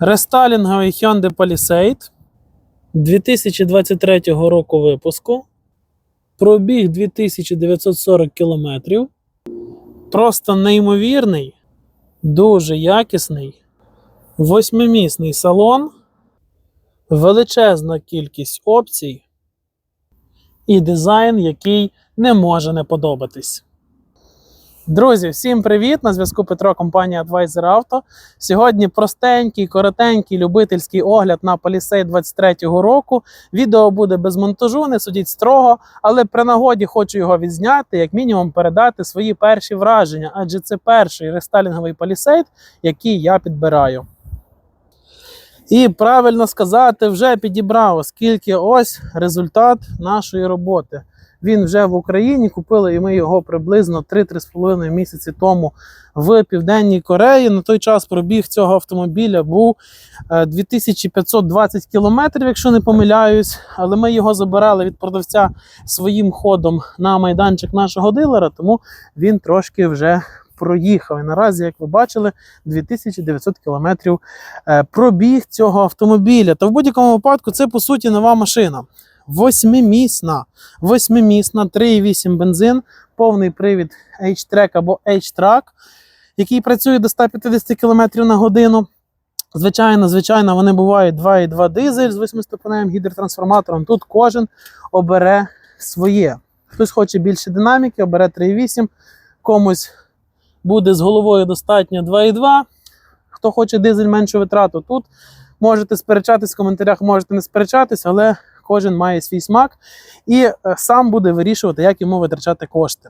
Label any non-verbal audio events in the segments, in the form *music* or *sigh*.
Рестайлінговий Hyundai Palisade 2023 року випуску. Пробіг 2940 кілометрів. Просто неймовірний, дуже якісний, восьмимісний салон, величезна кількість опцій і дизайн, який не може не подобатись. Друзі, всім привіт! На зв'язку Петро, компанія Advisor Auto. Сьогодні простенький, коротенький, любительський огляд на Palisade 23-го року. Відео буде без монтажу, не судіть строго, але при нагоді хочу його відзняти, як мінімум передати свої перші враження, адже це перший рестайлінговий Palisade, який я підбираю. І правильно сказати, вже підібрав, оскільки ось результат нашої роботи. Він вже в Україні. Купили і ми його приблизно 3-3,5 місяці тому в Південній Кореї. На той час пробіг цього автомобіля був е, 2520 кілометрів, якщо не помиляюсь. Але ми його забирали від продавця своїм ходом на майданчик нашого дилера, тому він трошки вже проїхав. І наразі, як ви бачили, 2900 кілометрів е, пробіг цього автомобіля. Та в будь-якому випадку це по суті нова машина. Восьмимісна, восьмимісна, 3,8 бензин, повний привід H-Track або H-Track, який працює до 150 км на годину. Звичайно, звичайно, вони бувають 2,2 дизель з 8-ступеневим гідротрансформатором. Тут кожен обере своє. Хтось хоче більше динаміки, обере 3,8, комусь буде з головою достатньо 2,2. Хто хоче дизель меншу витрату, тут можете сперечатись в коментарях, можете не сперечатись, але кожен має свій смак і е, сам буде вирішувати, як йому витрачати кошти.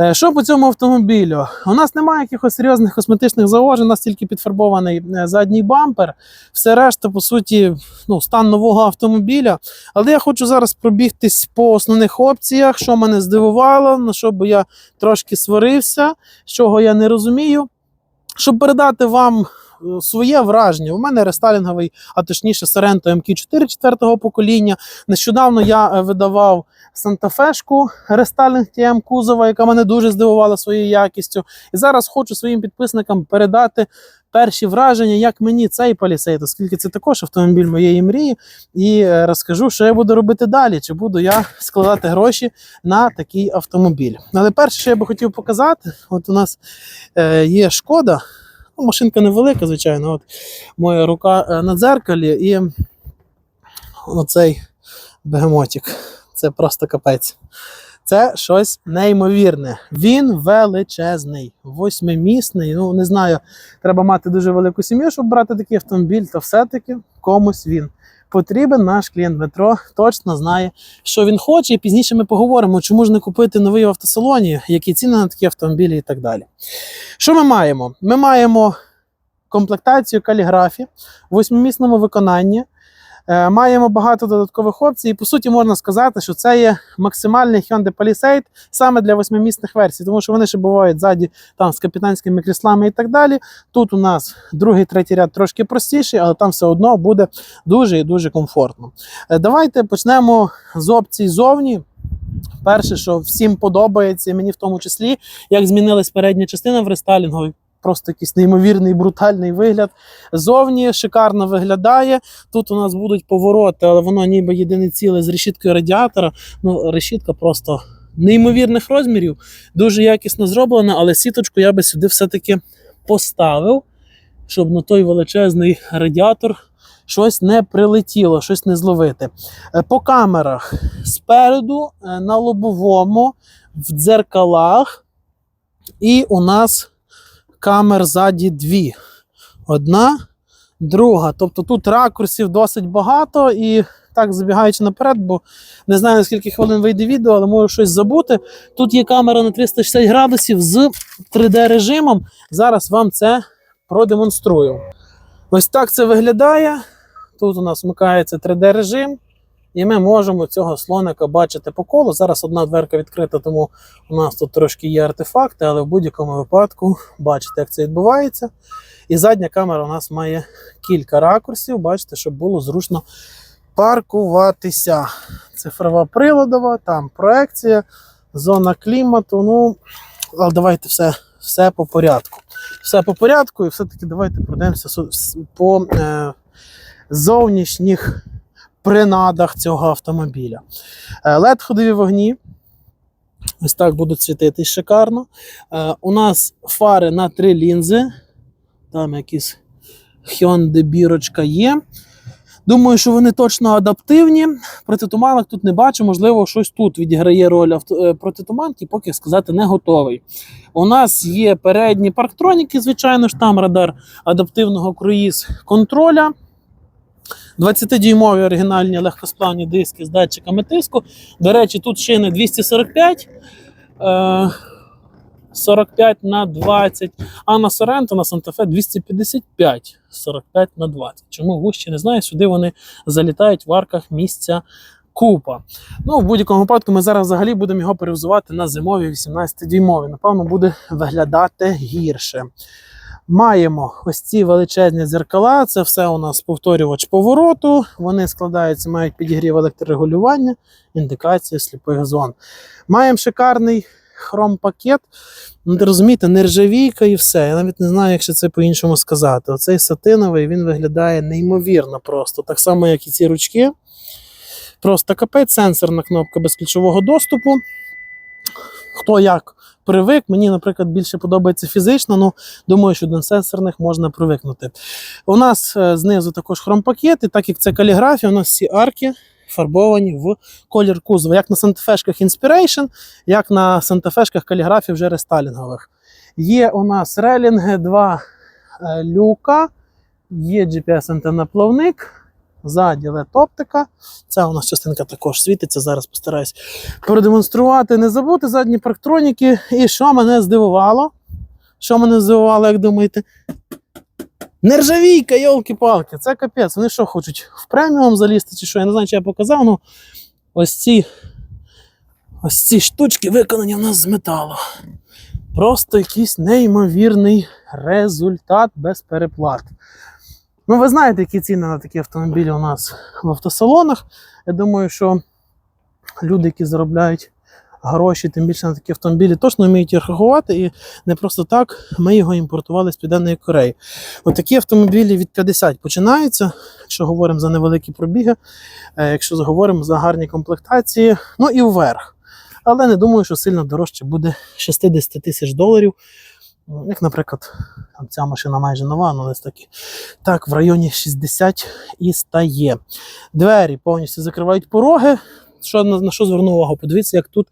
Е, Що по цьому автомобілю? У нас немає якихось серйозних косметичних зауважень, у нас тільки підфарбований е, задній бампер. Все решта, по суті, ну, стан нового автомобіля. Але я хочу зараз пробігтись по основних опціях, що мене здивувало, на що би я трошки сварився, чого я не розумію. Щоб передати вам своє враження, у мене рестайлінговий, а точніше Sorento MQ4 четвертого покоління. Нещодавно я е, видавав Сантафешку рестайлінг TM кузова, яка мене дуже здивувала своєю якістю. І зараз хочу своїм підписникам передати перші враження, як мені цей Palisade, оскільки це також автомобіль моєї мрії. І е, розкажу, що я буду робити далі, чи буду я складати гроші на такий автомобіль. Але перше, що я би хотів показати, от у нас е, є шкода. Ну, машинка невелика, звичайно. От моя рука е, на дзеркалі і оцей бегемотик. Це просто капець. Це щось неймовірне. Він величезний, восьмимісний. Ну, не знаю, треба мати дуже велику сім'ю, щоб брати такий автомобіль, то все-таки комусь він потрібен. Наш клієнт метро точно знає, що він хоче. І пізніше ми поговоримо, чому ж не купити новий в автосалоні, які ціни на такі автомобілі і так далі. Що ми маємо? Ми маємо комплектацію каліграфі в восьмимісному виконанні. Е, Маємо багато додаткових опцій. І по суті, можна сказати, що це є максимальний Hyundai Palisade саме для восьмимісних версій, тому що вони ще бувають ззаді там з капітанськими кріслами і так далі. Тут у нас другий, третій ряд трошки простіший, але там все одно буде дуже і дуже комфортно. Е, Давайте почнемо з опцій зовні. Перше, що всім подобається, мені в тому числі, як змінилась передня частина в рестайлінговій. Просто якийсь неймовірний брутальний вигляд. Зовні шикарно виглядає. Тут у нас будуть повороти, але воно ніби єдине ціле з решіткою радіатора. Ну, решітка просто неймовірних розмірів, дуже якісно зроблена, але сіточку я би сюди все-таки поставив, щоб на той величезний радіатор щось не прилетіло, щось не зловити. Е, По камерах спереду, е, на лобовому, в дзеркалах. І у нас камер ззаді дві. Одна, друга. Тобто тут ракурсів досить багато і так забігаючи наперед, бо не знаю на скільки хвилин вийде відео, але можу щось забути. Тут є камера на 360 градусів з 3D режимом. Зараз вам це продемонструю. Ось так це виглядає. Тут у нас вмикається 3D режим. І ми можемо цього слоника бачити по колу. Зараз одна дверка відкрита, тому у нас тут трошки є артефакти, але в будь-якому випадку бачите, як це відбувається. І задня камера у нас має кілька ракурсів, бачите, щоб було зручно паркуватися. Цифрова приладова, там проекція, зона клімату. Ну, але давайте все, все по порядку. все по порядку, і все-таки давайте пройдемося по е, зовнішніх принадах цього автомобіля. Е, led ходові вогні. Ось так будуть світити шикарно. Е, у нас фари на три лінзи. Там якісь Hyundai бірочка є. Думаю, що вони точно адаптивні. Протитуманок тут не бачу, можливо, щось тут відіграє роль е, протитуманки, поки сказати не готовий. У нас є передні парктроніки, звичайно ж, там радар адаптивного круїз контроля. 20-дюймові оригінальні легкосплавні диски з датчиками тиску. До речі, тут шини 245. Е, 45 на 20, а на Соренто, на Санта-Фе 255, 45 на 20. Чому вужче не знаю, сюди вони залітають в арках місця купа. Ну, в будь-якому випадку ми зараз взагалі будемо його перевзувати на зимові 18-дюймові. Напевно, буде виглядати гірше. Маємо ось ці величезні дзеркала. Це все у нас повторювач повороту. Вони складаються, мають підігрів електрорегулювання, індикація сліпих зон. Маємо шикарний хром-пакет. Ну, розумієте, нержавійка і все. Я навіть не знаю, як ще це по-іншому сказати. Оцей сатиновий він виглядає неймовірно просто. Так само, як і ці ручки. Просто капець, сенсорна кнопка безключового доступу. Хто як привик, мені, наприклад, більше подобається фізично, ну думаю, що до сенсорних можна привикнути. У нас е, знизу також хромпакет, і так як це каліграфія, у нас всі арки фарбовані в колір кузова, як на сантафешках Inspiration, як на сантафешках каліграфії вже рестайлінгових. Є у нас релінги, два е, люка, є GPS-антенна плавник. Ззаді LED оптика. Це у нас частинка також світиться. Зараз постараюсь продемонструвати. Не забути задні парктроніки. І що мене здивувало? Що мене здивувало, як думаєте? Нержавійка, йолки-палки, це капець. Вони що хочуть? В преміум залізти чи що? Я не знаю, чи я показав, ну ось ці, ось ці штучки виконані в нас з металу. Просто якийсь неймовірний результат без переплат. Ну, ви знаєте, які ціни на такі автомобілі у нас в автосалонах. Я думаю, що люди, які заробляють гроші, тим більше на такі автомобілі, точно вміють їх рахувати. І не просто так ми його імпортували з Південної Кореї. От такі автомобілі від 50 починаються, якщо говоримо за невеликі пробіги, е, якщо говоримо за гарні комплектації, ну і вверх. Але не думаю, що сильно дорожче буде 60 тисяч доларів. Ну, Як, наприклад, там ця машина майже нова, але десь таки. Так, в районі 60 і стає. Двері повністю закривають пороги. Що, на, на що звернув увагу? Подивіться, як тут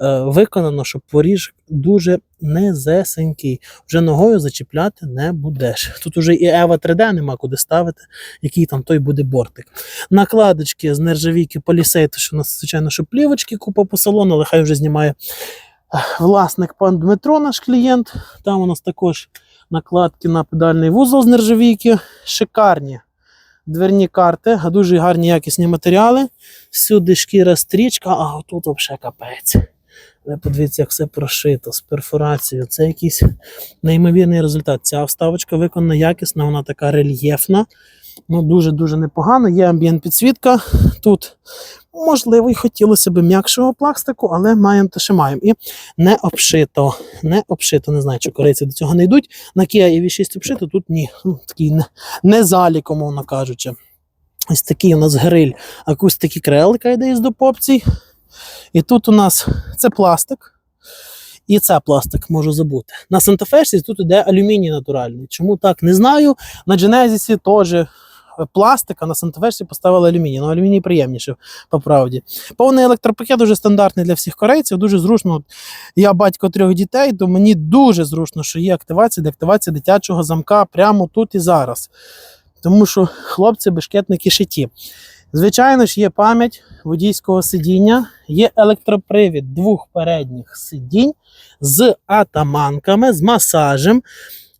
е, виконано, що поріж дуже незесенький. Вже ногою зачіпляти не будеш. Тут уже і Ева 3D нема куди ставити, який там той буде бортик. Накладочки з нержавійки полісейт, що у нас, звичайно, що плівочки купа по салону, але хай вже знімає власник пан Дмитро, наш клієнт. Там у нас також накладки на педальний вузол з нержавійки. Шикарні дверні карти, дуже гарні якісні матеріали. Всюди шкіра стрічка, а тут взагалі капець. Ви подивіться, як все прошито з перфорацією. Це якийсь неймовірний результат. Ця вставочка виконана якісно, вона така рельєфна. Ну, дуже-дуже непогано. Є амбієнт підсвітка. Тут, можливо, і хотілося б м'якшого пластику, але маємо те, що маємо. І не обшито. Не обшито. Не знаю, чи корейці до цього не йдуть. На Kia EV6 обшито, тут ні. Ну, такий не, не залік, умовно кажучи. Ось такий у нас гриль, акустики крелика йде із допопцій. І тут у нас це пластик. І це пластик можу забути. На Сантафешці тут іде алюміній натуральний. Чому так? Не знаю. На Genesis теж пластик, а на Сантафешці поставили алюміній. Ну, алюміній приємніше, по правді. Повний електропакет дуже стандартний для всіх корейців, дуже зручно. Я батько трьох дітей, то мені дуже зручно, що є активація, деактивація дитячого замка прямо тут і зараз. Тому що хлопці бешкетники шиті. Звичайно ж, є пам'ять водійського сидіння, є електропривід двох передніх сидінь з атаманками, з масажем,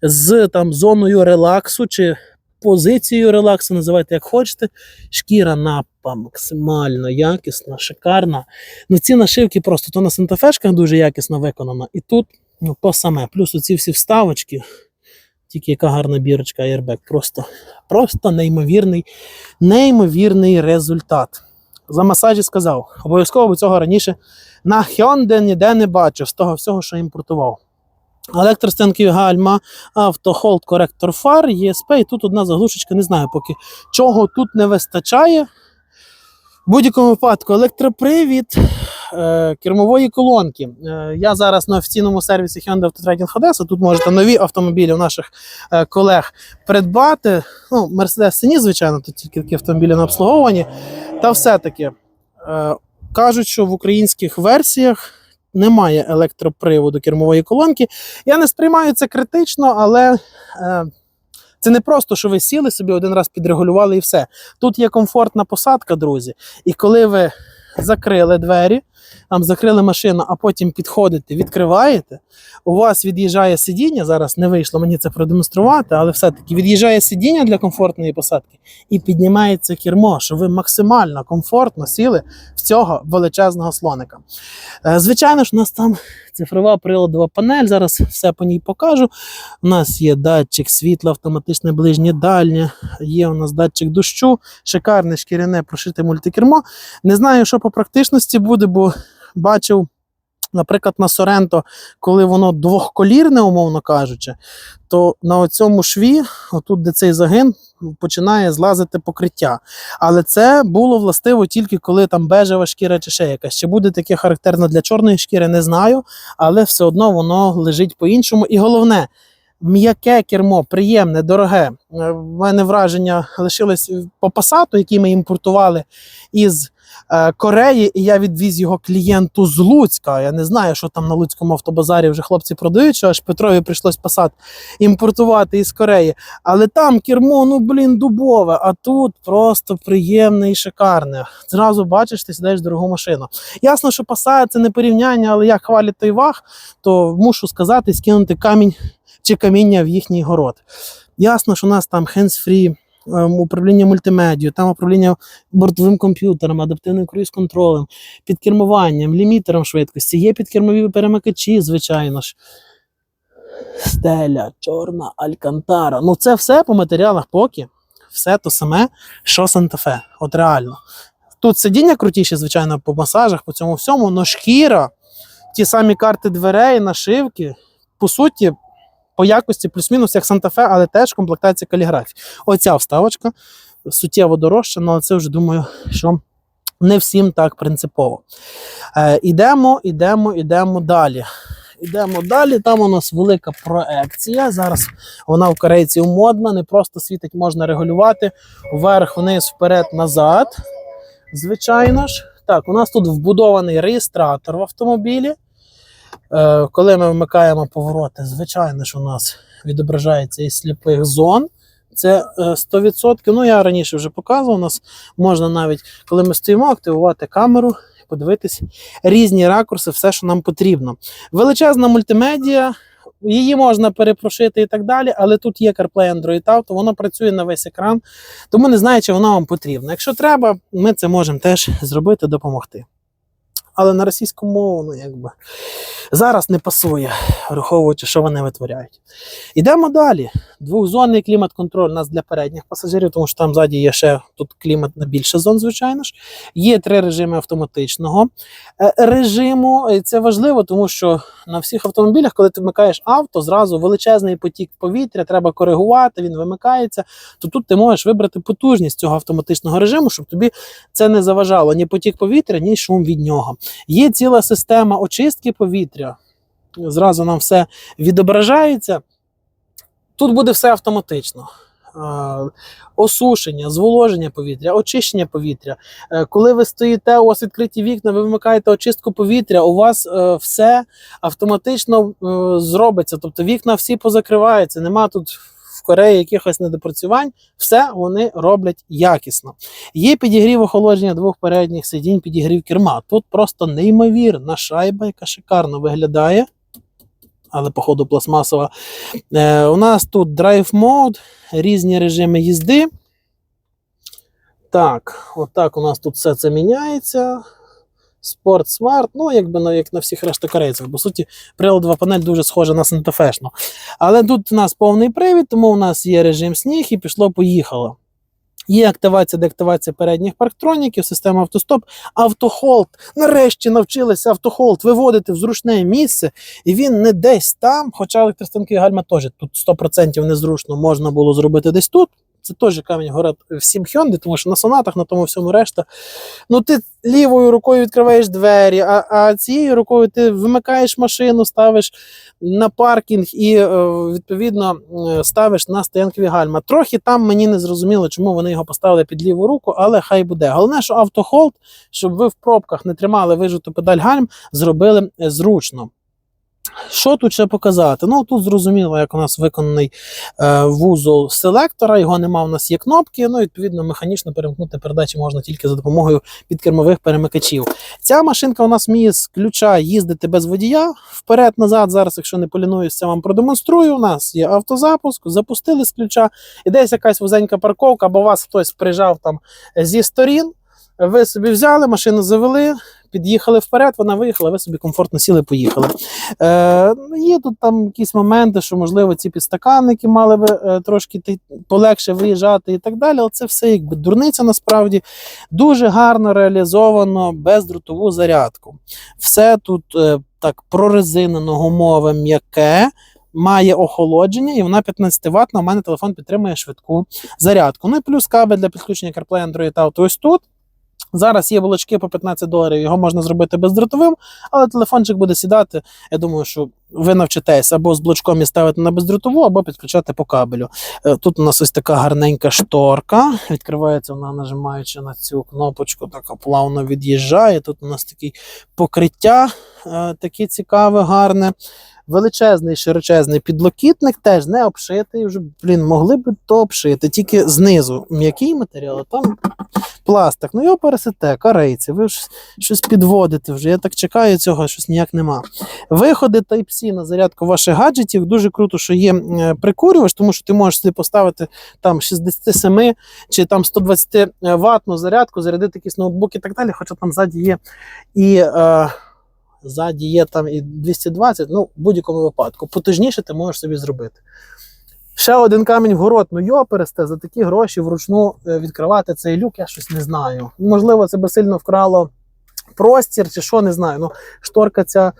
з там, зоною релаксу чи позицією релаксу, називайте як хочете. Шкіра напа максимально якісна, шикарна. Ну, ці нашивки просто то на сантафешках дуже якісно виконано, і тут ну, то саме. Плюс оці всі вставочки. Тільки яка гарна бірочка Airbag. Просто, просто неймовірний, неймовірний результат. За масажі сказав. Обов'язково бо цього раніше на Hyundai ніде не бачив з того всього, що імпортував. Електростанкові гальма, автохолд, коректор фар, ЄСП, і тут одна заглушечка, не знаю поки чого тут не вистачає. В будь-якому випадку електропривід е, кермової колонки. Е, я зараз на офіційному сервісі Hyundai Autotrading Odessa. Тут можете нові автомобілі у наших е, колег придбати. Ну, Mercedes Сині, звичайно, тут тільки такі автомобілі на обслуговуванні. Та все-таки е, кажуть, що в українських версіях немає електроприводу кермової колонки. Я не сприймаю це критично, але е, це не просто, що ви сіли собі один раз підрегулювали і все. Тут є комфортна посадка, друзі. І коли ви закрили двері, там закрили машину, а потім підходите, відкриваєте, у вас від'їжджає сидіння. Зараз не вийшло мені це продемонструвати, але все-таки від'їжджає сидіння для комфортної посадки і піднімається кермо, що ви максимально комфортно сіли в цього величезного слоника. Е, Звичайно ж, у нас там цифрова приладова панель. Зараз все по ній покажу. У нас є датчик світла, автоматичне ближнє дальнє, є у нас датчик дощу, шикарне шкіряне прошите мультикермо. Не знаю, що по практичності буде, бо бачив, наприклад, на Соренто, коли воно двохколірне, умовно кажучи, то на цьому шві, отут, де цей загин, починає злазити покриття. Але це було властиво тільки коли там бежева шкіра чи ще якась. Чи буде таке характерно для чорної шкіри, не знаю, але все одно воно лежить по-іншому. І головне, м'яке кермо, приємне, дороге. Е, В мене враження лишилось по пасату, який ми імпортували із е, Кореї, і я відвіз його клієнту з Луцька. Я не знаю, що там на Луцькому автобазарі вже хлопці продають, що аж Петрові прийшлось пасат імпортувати із Кореї. Але там кермо, ну блін, дубове, а тут просто приємне і шикарне. Зразу бачиш, ти сідаєш в дорогу машину. Ясно, що Passat це не порівняння, але як хвалять той ваг, то мушу сказати, скинути камінь чи каміння в їхній город. Ясно, що у нас там ем, управління мультимедією, там управління бортовим комп'ютером, адаптивним круїз-контролем, підкермуванням, лімітером швидкості, є підкермові перемикачі, звичайно ж. Стеля, чорна алькантара. Ну, це все по матеріалах поки. Все то саме, що Санта-Фе. От реально. Тут сидіння крутіше, звичайно, по масажах, по цьому всьому, але шкіра, ті самі карти дверей, нашивки, по суті, по якості плюс-мінус як Санта-Фе, але теж комплектація каліграфії. Оця вставочка суттєво дорожча, але це вже думаю, що не всім так принципово. Е, ідемо, ідемо, ідемо далі. Ідемо далі. Там у нас велика проекція. Зараз вона в корейців модна, не просто світить, можна регулювати вверх, вниз, вперед, назад. Звичайно ж. Так, у нас тут вбудований реєстратор в автомобілі. Е, коли ми вмикаємо повороти, звичайно ж у нас відображається із сліпих зон. Це е, 100%. Ну, я раніше вже показував. У нас можна навіть, коли ми стоїмо, активувати камеру подивитись різні ракурси, все, що нам потрібно. Величезна мультимедіа, її можна перепрошити і так далі, але тут є CarPlay Android Auto, воно працює на весь екран, тому не знаю, чи воно вам потрібно. Якщо треба, ми це можемо теж зробити, допомогти. Але на російську мову, ну якби зараз не пасує, враховуючи, що вони витворяють. Ідемо далі. Двохзонний клімат-контроль у нас для передніх пасажирів, тому що там ззаді є ще тут клімат на більше зон, звичайно ж. Є три режими автоматичного е, режиму. Це важливо, тому що на всіх автомобілях, коли ти вмикаєш авто, зразу величезний потік повітря, треба коригувати, він вимикається. То тут ти можеш вибрати потужність цього автоматичного режиму, щоб тобі це не заважало ні потік повітря, ні шум від нього. Є ціла система очистки повітря. Зразу нам все відображається. Тут буде все автоматично. Осушення, зволоження повітря, очищення повітря. Е, Коли ви стоїте, у вас відкриті вікна, ви вимикаєте очистку повітря, у вас е, все автоматично е, зробиться. Тобто вікна всі позакриваються. Нема тут в Кореї якихось недопрацювань. Все вони роблять якісно. Є підігрів охолодження двох передніх сидінь, підігрів керма. Тут просто неймовірна шайба, яка шикарно виглядає. Але, походу, пластмасова. Е, у нас тут Drive Mode, різні режими їзди. Так, отак у нас тут все це міняється. Спорт, смарт, ну, якби на, як на всіх решта корейців. По суті, приладова панель дуже схожа на Сантафешну. Але тут у нас повний привід, тому у нас є режим сніг і пішло-поїхало. Є активація, деактивація передніх парктроніків, система автостоп, автохолд. Нарешті навчилися автохолд виводити в зручне місце, і він не десь там, хоча електростанки гальма теж тут 100% незручно можна було зробити десь тут. Це теж камінь город всім Hyundai, тому що на сонатах, на тому всьому решта. Ну, ти лівою рукою відкриваєш двері, а, а цією рукою ти вимикаєш машину, ставиш на паркінг і, е, відповідно, е, ставиш на стоянкові гальма. Трохи там мені не зрозуміло, чому вони його поставили під ліву руку, але хай буде. Головне, що автохолд, щоб ви в пробках не тримали вижиту педаль гальм, зробили е, зручно. Що тут ще показати? Ну тут зрозуміло, як у нас виконаний е, вузол селектора, його нема, у нас є кнопки. Ну, відповідно, механічно перемкнути передачі можна тільки за допомогою підкермових перемикачів. Ця машинка у нас вміє з ключа їздити без водія вперед-назад. Зараз, якщо не полінуюся, вам продемонструю. У нас є автозапуск, запустили з ключа, і десь якась вузенька парковка, або вас хтось прижав там зі сторін. Ви собі взяли, машину завели, під'їхали вперед, вона виїхала, ви собі комфортно сіли, поїхали. Е, ну, є тут там якісь моменти, що, можливо, ці підстаканники мали би е, трошки полегше виїжджати і так далі, але це все якби дурниця насправді. Дуже гарно реалізовано бездротову зарядку. Все тут е, так прорезинено, гумове, м'яке. Має охолодження, і вона 15 Вт. У мене телефон підтримує швидку зарядку. Ну і плюс кабель для підключення CarPlay Android Auto ось тут. Зараз є булочки по 15 доларів, його можна зробити бездротовим, але телефончик буде сідати. Я думаю, що ви навчитесь або з блочком і ставити на бездротову, або підключати по кабелю. Е, Тут у нас ось така гарненька шторка. Відкривається вона, нажимаючи на цю кнопочку, так плавно від'їжджає. Тут у нас таке покриття е, таке цікаве, гарне. Величезний широчезний підлокітник, теж не обшитий. Вже, блін, могли б то обшити, тільки знизу м'який матеріал, а там пластик. Ну його пересите, корейці, ви ж щось підводите вже. Я так чекаю цього, щось ніяк нема. Виходи Type-C на зарядку ваших гаджетів. Дуже круто, що є е, прикурювач, тому що ти можеш собі поставити там 67 чи там 120 ватну зарядку, зарядити якийсь ноутбук і так далі. Хоча там ззаді є і. Е, Ззаді є там і 220, ну, в будь-якому випадку. Потужніше ти можеш собі зробити. Ще один камінь в город, ну його пересте за такі гроші вручну е, відкривати цей люк, я щось не знаю. Можливо, це би сильно вкрало простір чи що, не знаю. Ну, шторка ця,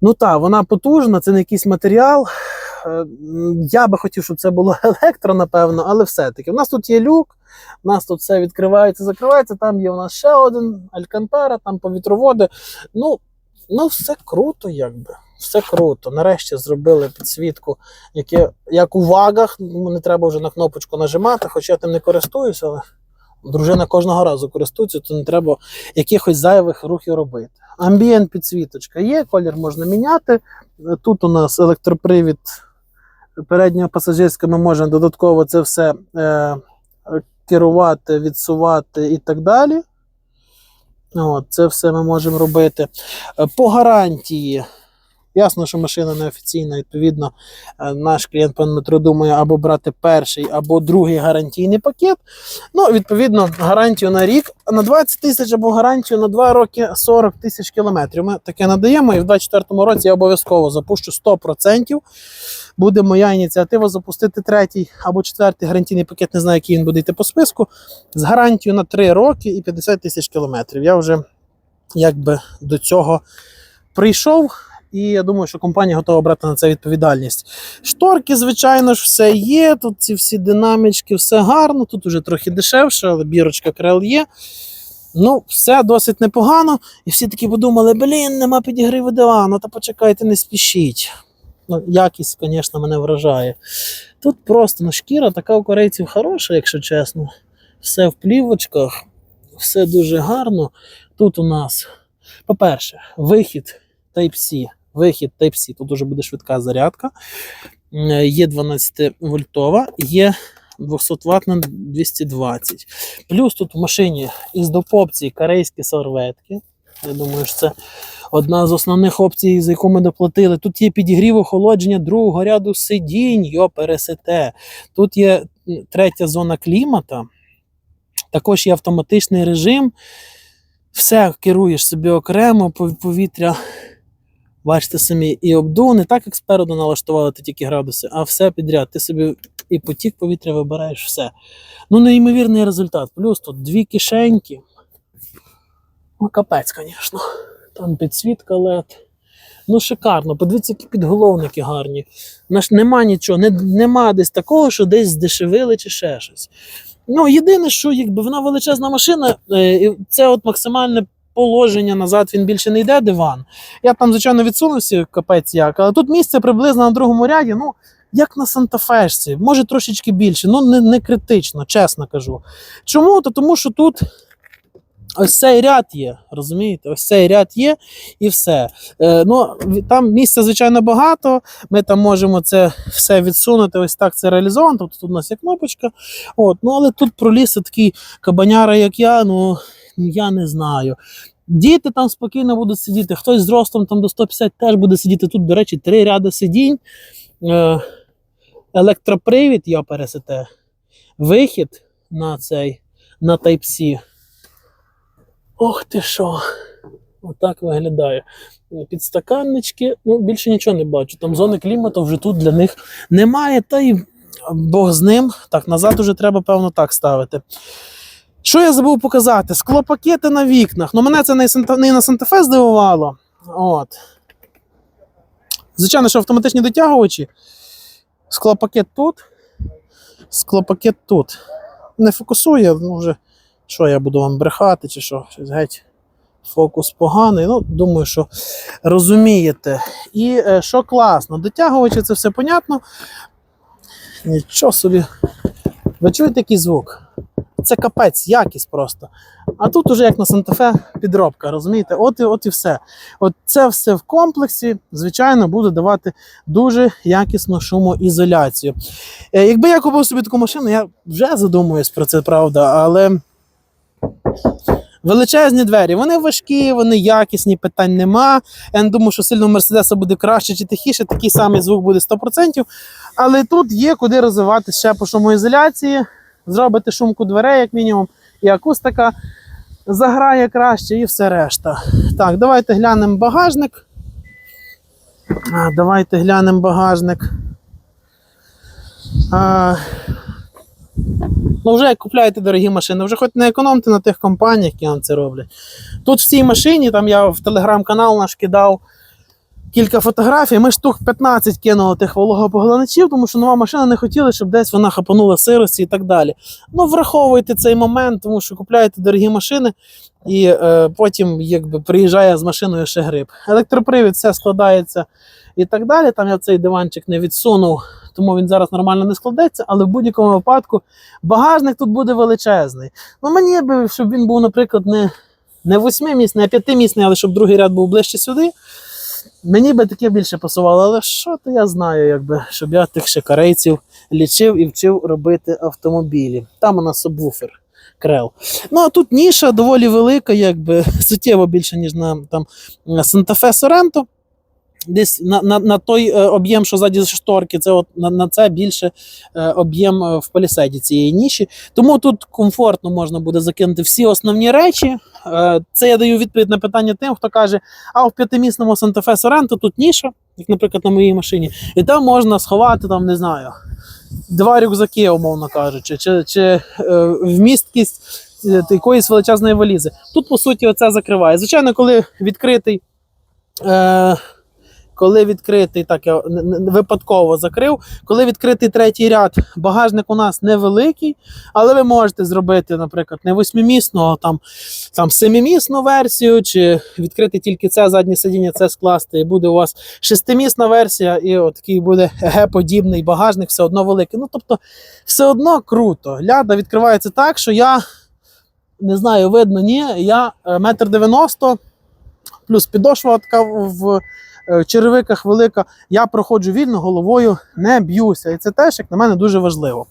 ну так, вона потужна, це не якийсь матеріал. Е, Я би хотів, щоб це було *laughs* електро, напевно, але все-таки. У нас тут є люк, у нас тут все відкривається, закривається. Там є у нас ще один алькантара, там повітроводи. Ну, ну все круто, якби. Все круто. Нарешті зробили підсвітку, яке, як у вагах. Ну, не треба вже на кнопочку нажимати, хоча я тим не користуюся, але дружина кожного разу користується, то не треба якихось зайвих рухів робити. Амбієнт підсвіточка є, колір можна міняти. Тут у нас електропривід переднього пасажирського, ми можемо додатково це все е, керувати, відсувати і так далі. От, це все ми можемо робити. Е, По гарантії. Ясно, що машина неофіційна, відповідно, е, наш клієнт пан Дмитро думає або брати перший, або другий гарантійний пакет. Ну, відповідно, гарантію на рік на 20 тисяч або гарантію на 2 роки 40 тисяч кілометрів. Ми таке надаємо, і в 2024 році я обов'язково запущу 100%. Буде моя ініціатива запустити третій або четвертий гарантійний пакет, не знаю, який він буде йти по списку, з гарантією на 3 роки і 50 тисяч кілометрів. Я вже якби до цього прийшов. І я думаю, що компанія готова брати на це відповідальність. Шторки, звичайно ж, все є. Тут ці всі динамічки, все гарно. Тут уже трохи дешевше, але бірочка крел є. Ну, все досить непогано. І всі такі подумали: блін, нема підігриву дивану, та почекайте, не спішіть. Ну, якість, звісно, мене вражає. Тут просто ну, шкіра така у корейців хороша, якщо чесно. Все в плівочках, все дуже гарно. Тут у нас, по-перше, вихід Type-C. Вихід Type-C, тут уже буде швидка зарядка. Є 12 вольтова, є 200 Вт на 220. Плюс тут в машині із доп. опцій корейські серветки. Я думаю, що це одна з основних опцій, за яку ми доплатили. Тут є підігрів охолодження другого ряду сидінь, йо пересете. Тут є третя зона клімата. Також є автоматичний режим. Все керуєш собі окремо, повітря Бачите самі, і обдув не так, як спереду налаштували ти тільки градуси, а все підряд. Ти собі і потік повітря вибираєш все. Ну, неймовірний результат. Плюс тут дві кишеньки. Ну, капець, звісно. Там підсвітка LED. Ну, шикарно. Подивіться, які підголовники гарні. Наш нема нічого, не, нема десь такого, що десь здешевили чи ще щось. Ну, єдине, що якби вона величезна машина, е, це от максимальне положення назад, він більше не йде диван. Я там, звичайно, відсунувся капець як, але тут місце приблизно на другому ряді, ну, як на Сантафешці, може трошечки більше, ну не, не критично, чесно кажу. Чому? То тому що тут ось цей ряд є, розумієте? Ось цей ряд є і все. Е, ну, там місця, звичайно, багато. Ми там можемо це все відсунути. Ось так це реалізовано. Тобто тут у нас є кнопочка. От, ну, але тут пролізти такий кабаняра, як я, ну я не знаю. Діти там спокійно будуть сидіти, хтось з ростом там до 150 теж буде сидіти. Тут, до речі, три ряди сидінь, е, електропривід я пересете, вихід на цей на Type-C. Ох ти що! Отак виглядає. Підстаканнички, ну більше нічого не бачу. Там зони клімату вже тут для них немає, та й Бог з ним. Так, назад уже треба, певно, так ставити. Що я забув показати? Склопакети на вікнах. Ну, мене це не, на Санта-Фе здивувало. От. Звичайно, що автоматичні дотягувачі. Склопакет тут. Склопакет тут. Не фокусує, ну вже що я буду вам брехати, чи що? Щось геть. Фокус поганий. Ну, думаю, що розумієте. І е, що класно, дотягувачі, це все понятно. Нічого собі. Ви чуєте який звук? Це капець, якість просто. А тут уже як на Санта-Фе підробка, розумієте? От і, от і все. От це все в комплексі, звичайно, буде давати дуже якісну шумоізоляцію. Е, Якби я купив собі таку машину, я вже задумуюсь про це, правда, але. Величезні двері, вони важкі, вони якісні, питань нема. Я не думаю, що сильно у Мерседеса буде краще чи тихіше, такий самий звук буде 100%. Але тут є куди розвивати ще по шумоізоляції, зробити шумку дверей, як мінімум, і акустика заграє краще, і все решта. Так, давайте глянемо багажник. Давайте глянемо багажник. А, ну, вже як купляєте дорогі машини, вже хоч не економте на тих компаніях, які вам це роблять. Тут в цій машині, там я в телеграм-канал наш кидав кілька фотографій. Ми штук 15 кинули тих вологопоглиначів, тому що нова машина не хотіла, щоб десь вона хапанула сирості і так далі. Ну, враховуйте цей момент, тому що купляєте дорогі машини, і е, потім якби приїжджає з машиною ще гриб. Електропривід все складається і так далі. Там я цей диванчик не відсунув, тому він зараз нормально не складеться, але в будь-якому випадку багажник тут буде величезний. Ну мені би, щоб він був, наприклад, не, не восьмимісний, а п'ятимісний, але щоб другий ряд був ближче сюди. Мені би таке більше пасувало, але що то я знаю, якби, щоб я тих ще корейців лічив і вчив робити автомобілі. Там у нас субвуфер. Крел. Ну а тут ніша доволі велика, якби суттєво більше, ніж на там Санта-Фе Sorento. Десь на, на, на той е, об'єм, що ззаді шторки, це от на, на це більше е, об'єм е, в палісаді цієї ніші. Тому тут комфортно можна буде закинути всі основні речі. Це я даю відповідь на питання тим, хто каже, а в п'ятимісному Fe Sorento тут ніша, як, наприклад, на моїй машині, і там можна сховати, там, не знаю, два рюкзаки, умовно кажучи, чи, чи вмісткість якоїсь величезної валізи. Тут, по суті, оце закриває. Звичайно, коли відкритий. Е, коли відкритий, так я випадково закрив. Коли відкритий третій ряд, багажник у нас невеликий, але ви можете зробити, наприклад, не восьмимісну, а там, там семимісну версію, чи відкрити тільки це заднє сидіння, це скласти, і буде у вас шестимісна версія, і отакий буде ге-подібний багажник, все одно великий. Ну, тобто, все одно круто. Ляда відкривається так, що я не знаю, видно, ні, я е, метр дев'яносто, плюс підошва така в е, черевиках велика. Я проходжу вільно головою, не б'юся. І це теж, як на мене, дуже важливо.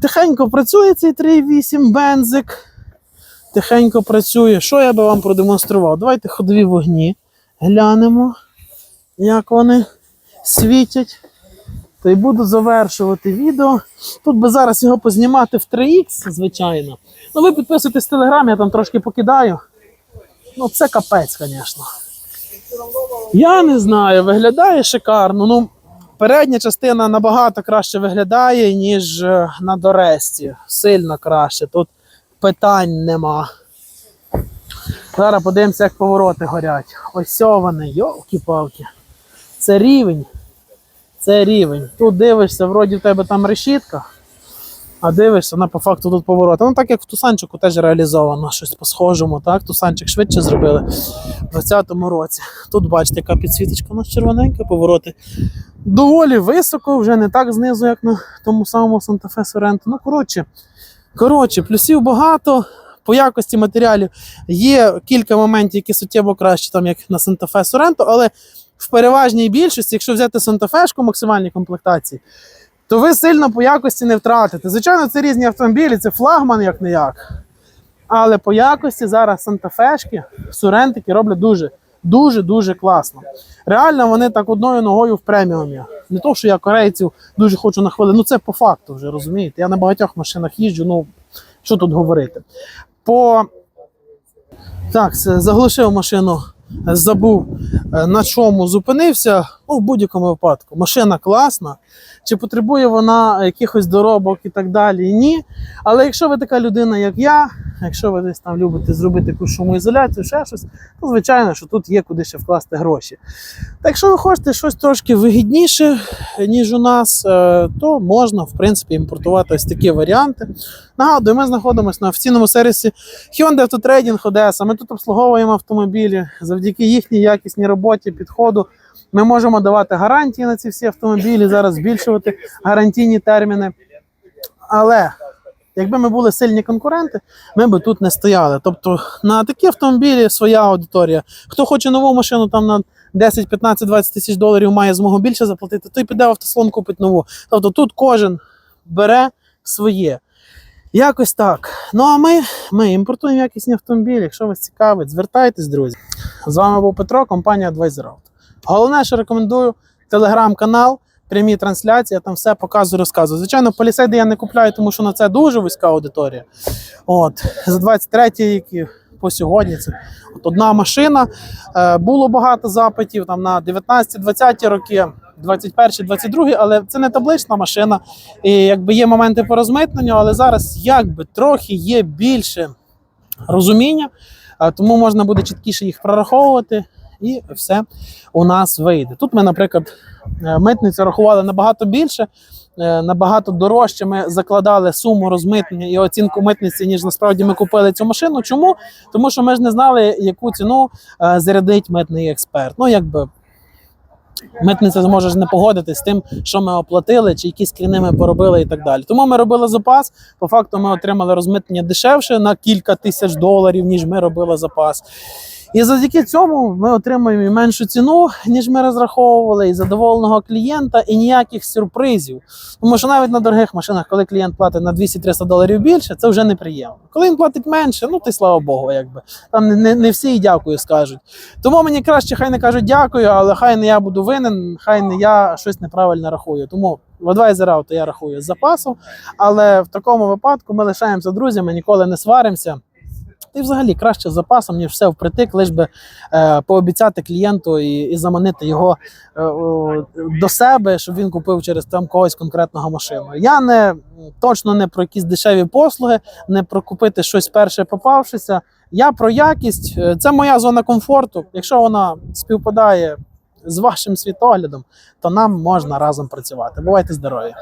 Тихенько працює цей 3.8 бензик. Тихенько працює. Що я би вам продемонстрував? Давайте ходові вогні глянемо, як вони світять. Та й буду завершувати відео. Тут би зараз його познімати в 3х, звичайно. Ну, ви підписуйтесь в Телеграм, я там трошки покидаю. Ну, це капець, звісно. Я не знаю, виглядає шикарно. Ну, передня частина набагато краще виглядає, ніж е, на Доресті. Сильно краще. Тут питань нема. Зараз подивимося, як повороти горять. Ось вони, йолки-палки. Це рівень. Це рівень. Тут дивишся, вроді в тебе там решітка, а дивишся, на по факту тут повороти. Ну так як в Тусанчику теж реалізовано щось по-схожому, так? Тусанчик швидше зробили в 2020 році. Тут бачите, яка підсвіточка у нас червоненька, повороти доволі високо, вже не так знизу, як на тому самому Fe Sorento. Ну, коротше, коротше, плюсів багато. По якості матеріалів є кілька моментів, які суттєво краще, там як на Fe Sorento, але в переважній більшості, якщо взяти Fe максимальній комплектації, то ви сильно по якості не втратите. Звичайно, це різні автомобілі, це флагман як не як. Але по якості зараз Санта-Фешки, Сурентики роблять дуже, дуже, дуже класно. Реально, вони так одною ногою в преміумі. Не то, що я корейців дуже хочу на хвилину. Ну це по факту вже розумієте. Я на багатьох машинах їжджу. Ну що тут говорити? По так, заглушив машину, забув е, на чому зупинився. Ну, в будь-якому випадку. Машина класна. Чи потребує вона якихось доробок і так далі? Ні. Але якщо ви така людина, як я, якщо ви десь там любите зробити якусь шумоізоляцію, ще щось, то звичайно, що тут є куди ще вкласти гроші. Та якщо ви хочете щось трошки вигідніше, ніж у нас, е, то можна, в принципі, імпортувати ось такі варіанти. Нагадую, ми знаходимося на офіційному сервісі Hyundai Autotrading Odessa. Ми тут обслуговуємо автомобілі завдяки їхній якісній роботі, підходу. Ми можемо давати гарантії на ці всі автомобілі, зараз збільшувати гарантійні терміни. Але якби ми були сильні конкуренти, ми би тут не стояли. Тобто на такі автомобілі своя аудиторія. Хто хоче нову машину там на 10, 15, 20 тисяч доларів, має змогу більше заплатити, той піде в автослон купить нову. Тобто тут кожен бере своє. Якось так. Ну а ми, ми імпортуємо якісні автомобілі. Якщо вас цікавить, звертайтесь, друзі. З вами був Петро, компанія Advisor Auto. Головне, що рекомендую телеграм-канал, прямі трансляції, я там все показую, розказую. Звичайно, полісейди я не купляю, тому що на це дуже вузька аудиторія. От, за 23 рік і по сьогодні це от одна машина. Е, було багато запитів там на 19-20 роки. 21, 22, але це не таблична машина. І якби є моменти по розмитненню, але зараз якби трохи є більше розуміння, тому можна буде чіткіше їх прораховувати, і все у нас вийде. Тут ми, наприклад, е, митницю рахували набагато більше, е, набагато дорожче. Ми закладали суму розмитнення і оцінку митниці, ніж насправді ми купили цю машину. Чому? Тому що ми ж не знали, яку ціну е, зарядить митний експерт. Ну, якби Митниця зможе ж не погодитись з тим, що ми оплатили, чи які скріни ми поробили і так далі. Тому ми робили запас. По факту ми отримали розмитнення дешевше на кілька тисяч доларів, ніж ми робили запас. І завдяки цьому ми отримуємо меншу ціну, ніж ми розраховували, і задоволеного клієнта, і ніяких сюрпризів. Тому що навіть на дорогих машинах, коли клієнт платить на 200-300 доларів більше, це вже неприємно. Коли він платить менше, ну ти слава Богу, якби там не, не, всі і дякую скажуть. Тому мені краще, хай не кажуть дякую, але хай не я буду винен, хай не я щось неправильно рахую. Тому в Advisor Auto я рахую з запасом, але в такому випадку ми лишаємося друзями, ніколи не сваримося. І взагалі краще з запасом, ніж все впритик, лиш би е, пообіцяти клієнту і, і заманити його е, о, до себе, щоб він купив через там когось конкретного машину. Я не точно не про якісь дешеві послуги, не про купити щось перше попавшися. Я про якість. Е, Це моя зона комфорту. Якщо вона співпадає з вашим світоглядом, то нам можна разом працювати. Бувайте здорові!